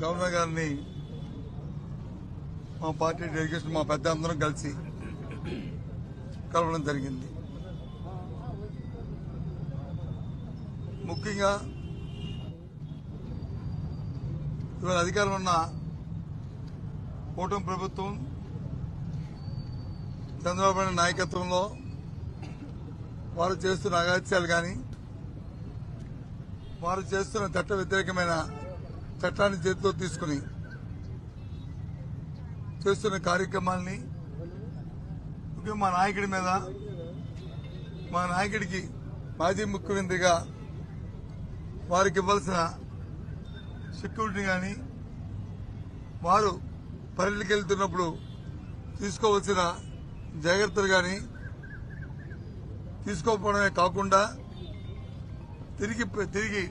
Governor గారిని మా party delegation మా పెద్ద అందరం కలిసి కలవడం జరిగింది. ముఖ్యంగా ఇవాళ అధికారం ఉన్న కూటమి ప్రభుత్వం చంద్రబాబు నాయుడు నాయకత్వంలో వారు చేస్తున్న అగాత్యాలు కానీ వారు చేస్తున్న చట్ట వ్యతిరేకమైన చట్టాన్ని చేతిలో తీసుకుని చేస్తున్న కార్యక్రమాల్ని ముఖ్యంగా మా నాయకుడి మీద మా నాయకుడికి మాజీ ముఖ్యమంత్రిగా వారికి ఇవ్వాల్సిన సెక్యూరిటీ కానీ వారు పర్యటనకి వెళ్తున్నప్పుడు తీసుకోవాల్సిన జాగ్రత్తలు కానీ తీసుకోకపోవడమే కాకుండా తిరిగి తిరిగి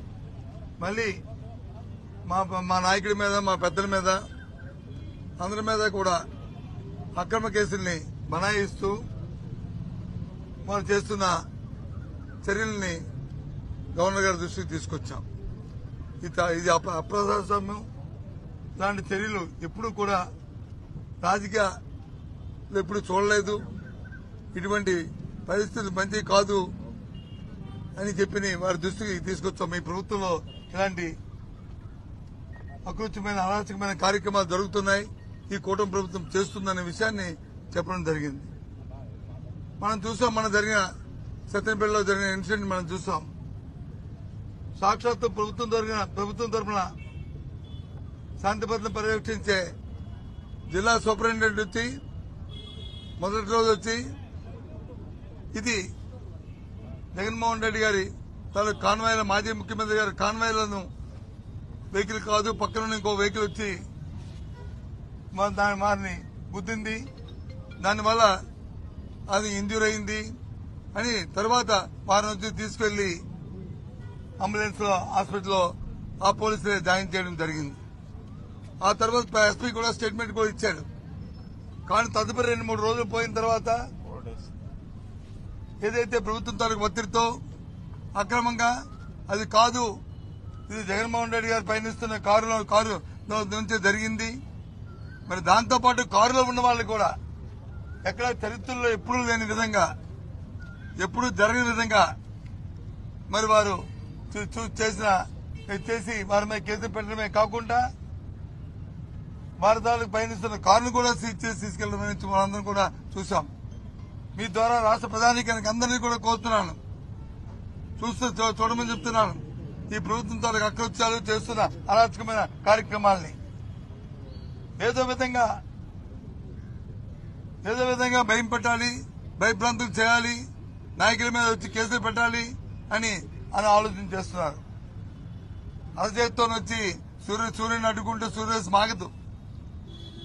మళ్ళీ మా మా నాయకుడి మీద మా పెద్దల మీద అందరి మీద కూడా అక్రమ కేసుల్ని బనాయిస్తూ మనం చేస్తున్న చర్యల్ని గవర్నర్ గారి దృష్టికి తీసుకొచ్చాం. ఇది- అప్రజాస్వామ్యం. ఇలాంటి చర్యలు ఎప్పుడూ కూడా రాజకీయ ఎప్పుడు చూడలేదు. ఇటువంటి పరిస్థితులు మంచి కాదు అని చెప్పి వారి దృష్టికి తీసుకొచ్చాం. ఈ ప్రభుత్వంలో ఇలాంటి అకృత్యమైన అరాచకమైన కార్యక్రమాలు జరుగుతున్నాయి. ఈ కూటమి ప్రభుత్వం చేస్తుందనే విషయాన్ని చెప్పడం జరిగింది. మనం చూసాం మన జరిగిన సత్యనపల్లిలో జరిగిన ఇన్సిడెంట్ మనం చూసాం. సాక్షాత్తు ప్రభుత్వం జరిగిన ప్రభుత్వం తరఫున శాంతి భద్రతను పర్యవేక్షించే జిల్లా సూపరింటెండెంట్ వచ్చి మొదటి రోజు వచ్చి ఇది జగన్మోహన్ రెడ్డి గారి తాలూకు కాన్వాయ్ల మాజీ ముఖ్యమంత్రి గారి కాన్వాయ్లను వెహికల్ కాదు పక్కన ఇంకో వెహికల్ వచ్చి దాని వారిని గుద్దింది. దానివల్ల అది ఇంజ్యూర్ అయింది అని తర్వాత వారిని వచ్చి తీసుకెళ్ళి అంబులెన్స్లో హాస్పిటల్లో ఆ పోలీసులే జాయిన్ చేయడం జరిగింది. ఆ తర్వాత ఎస్పీ కూడా స్టేట్మెంట్ కూడా ఇచ్చాడు. కానీ తదుపరి రెండు మూడు రోజులు పోయిన తర్వాత ఏదైతే ప్రభుత్వం తాలూకు ఒత్తిడితో అక్రమంగా అది కాదు ఇది జగన్మోహన్ రెడ్డి గారు పయనిస్తున్న కారులో కారు నుంచి జరిగింది. మరి దాంతో పాటు కారులో ఉన్న వాళ్ళు కూడా ఎక్కడ చరిత్రలో ఎప్పుడూ లేని విధంగా ఎప్పుడూ జరగని విధంగా మరి వారు చూ- చేసిన చేసి వారి మీద కేసు పెట్టడమే కాకుండా వారి పయనిస్తున్న కారును కూడా సీజ్ చేసి తీసుకెళ్ళడం మనందరం కూడా చూసాం మీ ద్వారా రాష్ట్ర ప్రధానికానికి అందరినీ కూడా కోరుతున్నాను. చూస్తూ చూ- చూడమని చెప్తున్నాను. ఈ ప్రభుత్వం తాలూకు అకృత్యాలు చేస్తున్న అరాచకమైన కార్యక్రమాల్ని. ఏదో విధంగా ఏదో విధంగా భయం పెట్టాలి భయభ్రాంతులు చేయాలి నాయకుల మీద వచ్చి కేసులు పెట్టాలి అని అని ఆలోచన చేస్తున్నారు. అరచేతితో వచ్చి సూర్య సూర్యుని అడ్డుకుంటే సూర్యస్ మాగదు.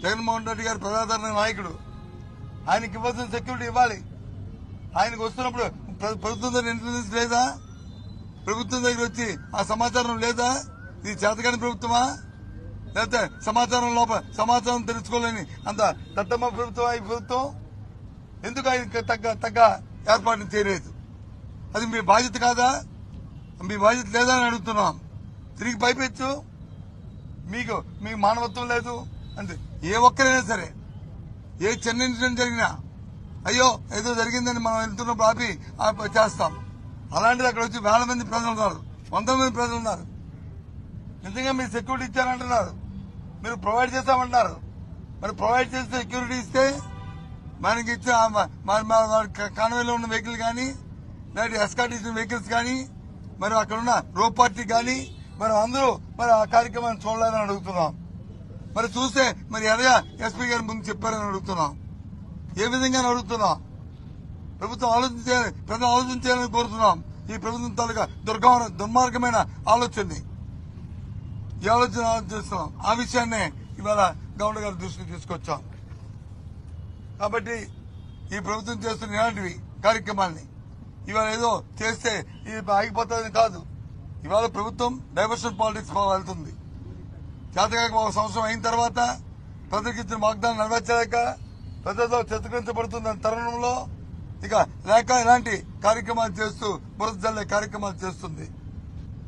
జగన్మోహన్ రెడ్డి గారు ప్రజాదరణ నాయకుడు. ఆయనకి ఇవ్వాల్సిన సెక్యూరిటీ ఇవ్వాలి. ఆయనకు వస్తున్నప్పుడు ప్రభుత్వం దగ్గర ఇంటెలిజెన్స్ లేదా? ప్రభుత్వం దగ్గర వచ్చి ఆ సమాచారం లేదా? ఇది చేతకాని ప్రభుత్వమా? లేకపోతే సమాచారం లోపల సమాచారం తెలుసుకోలేని అంత దత్తమ్మ ప్రభుత్వం ఈ ప్రభుత్వం? ఎందుకు ఆయన తగ్గ తగ్గ ఏర్పాటు చేయలేదు? అది మీ బాధ్యత కాదా? మీ బాధ్యత లేదా అని అడుగుతున్నాం. తిరిగి పైపెచ్చు మీకు మీకు మానవత్వం లేదు? అంటే ఏ ఒక్కరైనా సరే ఏ చిన్న ఇన్సిడెంట్ జరిగినా అయ్యో ఏదో జరిగిందని మనం వెళ్తున్నప్పుడు ఆపి చేస్తాం. అలాంటిది అక్కడ వచ్చి వేల మంది ప్రజలు ఉన్నారు. వందల మంది ప్రజలు ఉన్నారు. నిజంగా మీరు సెక్యూరిటీ ఇచ్చారంటున్నారు. మీరు ప్రొవైడ్ చేస్తామంటున్నారు. మరి ప్రొవైడ్ చేస్తే సెక్యూరిటీ ఇస్తే మనకి ఇచ్చిన కాన్వేలో ఉన్న వెహికల్ కానీ లేదా ఎస్కాట్ ఇచ్చిన వెహికల్స్ కానీ మరి అక్కడ ఉన్న రోప్ పార్టీ కానీ మరి అందరూ మరి ఆ కార్యక్రమాన్ని చూడాలని అడుగుతున్నాం. మరి చూస్తే మరి ఎదగా ఎస్పీ గారి ముందు చెప్పారని అడుగుతున్నాం. ఏ విధంగా అడుగుతున్నాం. ప్రభుత్వం ఆలోచించాలి ప్రజలు ఆలోచించాలని కోరుతున్నాం. ఈ ప్రభుత్వం తాలూకా దుర్గమ దుర్మార్గమైన ఆలోచనని. ఈ ఆలోచన చేస్తున్నాం. ఆ విషయాన్నే ఇవాళ గవర్నర్ గారి దృష్టికి తీసుకొచ్చాం. కాబట్టి ఈ ప్రభుత్వం చేస్తున్న ఇలాంటివి కార్యక్రమాల్ని ఇవాళ ఏదో చేస్తే ఇది ఆగిపోతుందని కాదు. ఇవాళ ప్రభుత్వం డైవర్షన్ పాలిటిక్స్ వెళ్తుంది. చేతకాక ఒక సంవత్సరం అయిన తర్వాత ప్రజలకు ఇచ్చిన వాగ్దానం నెరవేర్చలేక ప్రజలతో చిత్రీకరించబడుతున్న తరుణంలో ఇక లేక ఇలాంటి కార్యక్రమాలు చేస్తూ బురద జల్లే కార్యక్రమాలు చేస్తుంది.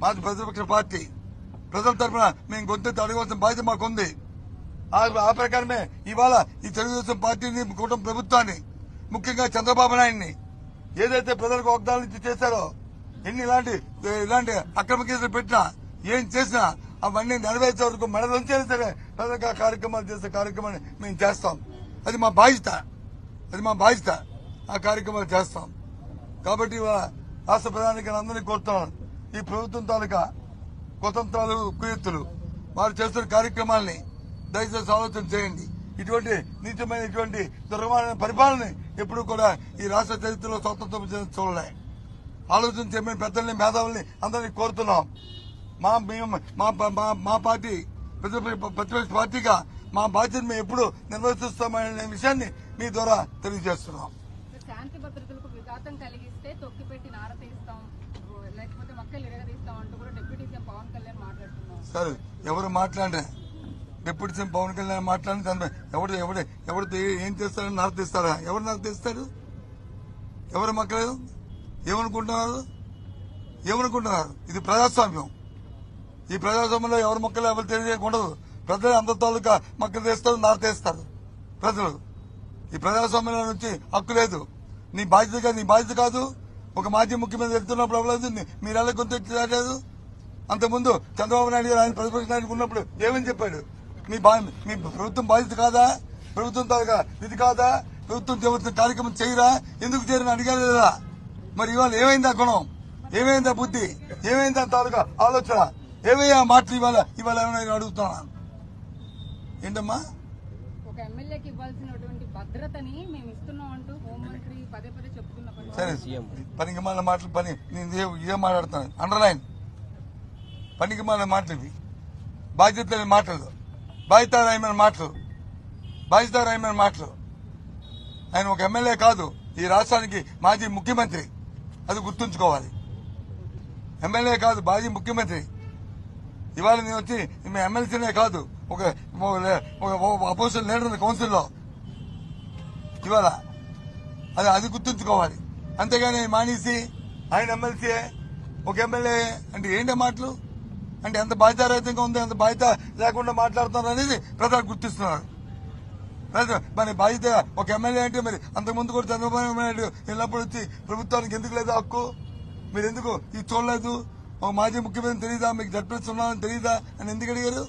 మాది ప్రతిపక్ష పార్టీ. ప్రజల తరఫున మేము గొంతెత్తి అడగవలసిన బాధ్యత మాకుంది. ఆ ఆ ప్రకారమే ఇవాళ ఈ తెలుగుదేశం పార్టీని కూటమి ప్రభుత్వాన్ని ముఖ్యంగా చంద్రబాబు నాయుడిని ఏదైతే ప్రజలకు వాగ్దానాలు చేశారో ఎన్ని ఇలాంటి ఇలాంటి అక్రమ కేసులు పెట్టినా ఏం చేసినా అవన్నీ నెరవేర్చే వరకు మన సరే ప్రజలకు ఆ కార్యక్రమాలు చేసే కార్యక్రమాన్ని మేము చేస్తాం. అది మా బాధ్యత. అది మా బాధ్యత. ఆ కార్యక్రమాలు చేస్తాం. కాబట్టి రాష్ట్ర ప్రధానికి అందరినీ కోరుతున్నాను. ఈ ప్రభుత్వం తాలూకా కుతంత్రాలు కుయుత్తులు వారు చేస్తున్న కార్యక్రమాల్ని దయచేసి ఆలోచన చేయండి. ఇటువంటి నీచమైన ఇటువంటి దుర్గమైన పరిపాలన ఎప్పుడు కూడా ఈ రాష్ట్ర చరిత్రలో స్వతంత్రం చూడలే. ఆలోచన చేయమని పెద్దల్ని మేధావుల్ని అందరినీ కోరుతున్నాం. మా మేము మా మా మా పార్టీ ప్రతిపక్ష ప్రతిపక్ష పార్టీగా మా బాధ్యత మేము ఎప్పుడు నిర్వర్తిస్తామనే విషయాన్ని మీ ద్వారా తెలియజేస్తున్నాం. శాంతి భద్రతలకు విఘాతం కలిగిస్తే తొక్కిపెట్టి నారతీస్తాం లేకపోతే మక్కలు ఇరగదీస్తాం అంటూ కూడా డిప్యూటీ సీఎం పవన్ కళ్యాణ్ మాట్లాడుతున్నారు సరే ఎవరు మాట్లాడే డిప్యూటీ సీఎం పవన్ కళ్యాణ్ మాట్లాడిన దాని ఎవడు ఎవడు ఎవడు ఏం చేస్తారని నరతీస్తారా ఎవరు నరతీస్తారు ఎవరు మక్కలేదు ఏమనుకుంటున్నారు? ఏమనుకుంటున్నారు? ఇది ప్రజాస్వామ్యం. ఈ ప్రజాస్వామ్యంలో ఎవరు మొక్కలు ఎవరు తెలియజేయకూడదు ప్రజలు అందరి తాలూకా మొక్కలు తీస్తారు నారతీస్తారు ప్రజలు. ఈ ప్రజాస్వామ్యంలో నుంచి హక్కు లేదు. నీ బాధ్యత కాదు నీ బాధ్యత కాదు. ఒక మాజీ ముఖ్యమంత్రి వెళ్తున్నప్పుడు అవ్వలేదు మీరు ఎలా కొంత రాలేదు? అంతకుముందు చంద్రబాబు నాయుడు గారు ఆయన ప్రతిపక్ష నాయకుడు ఉన్నప్పుడు ఏమని చెప్పాడు? మీ బా మీ ప్రభుత్వం బాధ్యత కాదా? ప్రభుత్వం తాలూకా ఇది కాదా? ప్రభుత్వం చేపడుతున్న కార్యక్రమం చేయరా? ఎందుకు చేయరని అడిగారు లేదా మరి ఇవాళ ఏమైందా గుణం? ఏమైంది ఆ బుద్ధి? ఏమైంది ఆ తాలూకా ఆలోచన? ఏమయ్యా మాటలు ఇవాళ ఇవాళ ఏమైనా అడుగుతున్నాను? ఏంటమ్మా? ఒక ఎమ్మెల్యేకి ఇవ్వాల్సినటువంటి భద్రతని మేము ఇస్తున్నాం అంటూ హోంమంత్రి పదే పదే చెప్తున్న సరే. పనికి మాల మాటలు పని. నేను ఇదే ఇదే మాట్లాడుతాను అండర్లైన్ పనికి మాల మాటలు ఇవి. బాధ్యత లేని మాటలు. బాధ్యతారాయమైన మాటలు. బాధ్యతారాయమైన మాటలు. ఆయన ఒక ఎమ్మెల్యే కాదు. ఈ రాష్ట్రానికి మాజీ ముఖ్యమంత్రి. అది గుర్తుంచుకోవాలి. ఎమ్మెల్యే కాదు మాజీ ముఖ్యమంత్రి. ఇవాళ నేను వచ్చి మీ ఎమ్మెల్సీనే కాదు. ఒక అపోజిషన్ లీడర్ కౌన్సిల్లో ఇవాళ. అది అది గుర్తుంచుకోవాలి. అంతేగాని మానేసి ఆయన ఎమ్మెల్సీ ఒక ఎమ్మెల్యే అంటే ఏంటి మాటలు? అంటే ఎంత బాధ్యతారహితంగా ఉంది ఎంత బాధ్యత లేకుండా మాట్లాడుతున్నారు అనేది ప్రజలు గుర్తిస్తున్నారు. మరి బాధ్యత ఒక ఎమ్మెల్యే అంటే మరి అంతకుముందు కూడా చంద్రబాబు నాయుడు ఎల్లప్పుడు వచ్చి ప్రభుత్వానికి ఎందుకు లేదు హక్కు? మీరు ఎందుకు ఇది చూడలేదు? ఒక మాజీ ముఖ్యమంత్రి తెలియదా మీకు జడ్పీఎస్ ఉన్నామని తెలియదా అని ఎందుకు అడిగారు?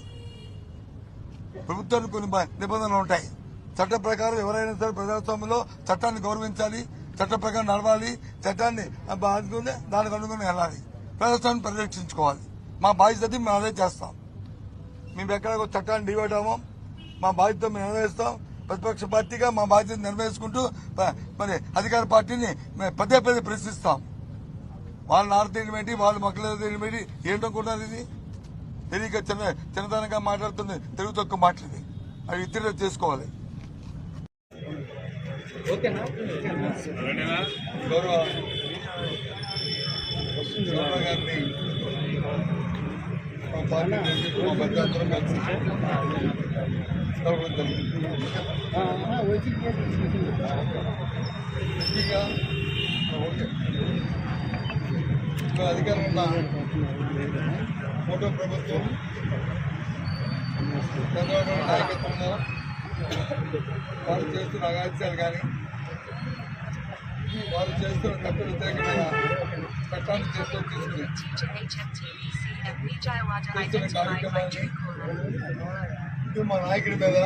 ప్రభుత్వానికి కొన్ని నిబంధనలు ఉంటాయి. చట్ట ప్రకారం ఎవరైనా సరే ప్రజాస్వామ్యంలో చట్టాన్ని గౌరవించాలి. చట్ట ప్రకారం నడవాలి చట్టాన్ని బాధుకుని దానికి అనుకుని వెళ్ళాలి. ప్రజాస్వామ్యం పరిరక్షించుకోవాలి. మా బాధ్యత అది మేము అదే చేస్తాం. మేము ఎక్కడ చట్టాన్ని డివైడ్ అవ్వం మా బాధ్యత మేము నెరవేరుస్తాం. ప్రతిపక్ష పార్టీగా మా బాధ్యత నెరవేర్చుకుంటూ మరి అధికార పార్టీని మేము పదే పదే ప్రశ్నిస్తాం. వాళ్ళ నారతీయడం ఏంటి వాళ్ళ మొక్కలు తీయడం ఏంటి కూడా ఇది తెలియక చిన్న చిన్నతనంగా మాట్లాడుతుంది తెలుగు తక్కువ మాట్లాడి అది ఇతర చేసుకోవాలి. గౌరవ సోనియా గారిని మా పార్టీ మా కలిసి ప్రభుత్వం ముఖ్యంగా ఓకే. ఇంకా అధికారం ఉన్న ఫోటో ప్రభుత్వం చంద్రబాబు నాయకత్వంలో వారు చేస్తున్న అగాత్యాలు కానీ వారు చేస్తున్న తప్పు వ్యతిరేకమైన చట్టాన్ని చేస్తూ తీసుకుని ఇది మా నాయకుడి మీద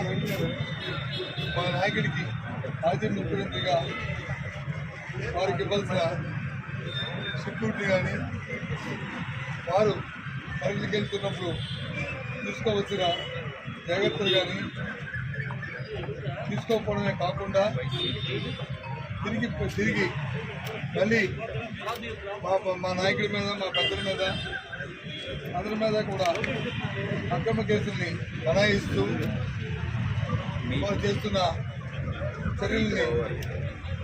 మా నాయకుడికి మాజీ ముఖ్యమంత్రిగా వారికి ఇవ్వాల్సిన సెక్యూరిటీ కానీ వారు పరిధికి వెళ్తున్నప్పుడు తీసుకోవలసిన జాగ్రత్తలు కానీ తీసుకోకపోవడమే కాకుండా తిరిగి తిరిగి మళ్ళీ మా మా నాయకుడి మీద మా పెద్దల మీద అందరి మీద కూడా అక్రమ కేసుల్ని బనాయిస్తూ వారు చేస్తున్న చర్యల్ని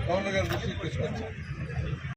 గవర్నర్ గారి దృష్టికి తీసుకొచ్చారు.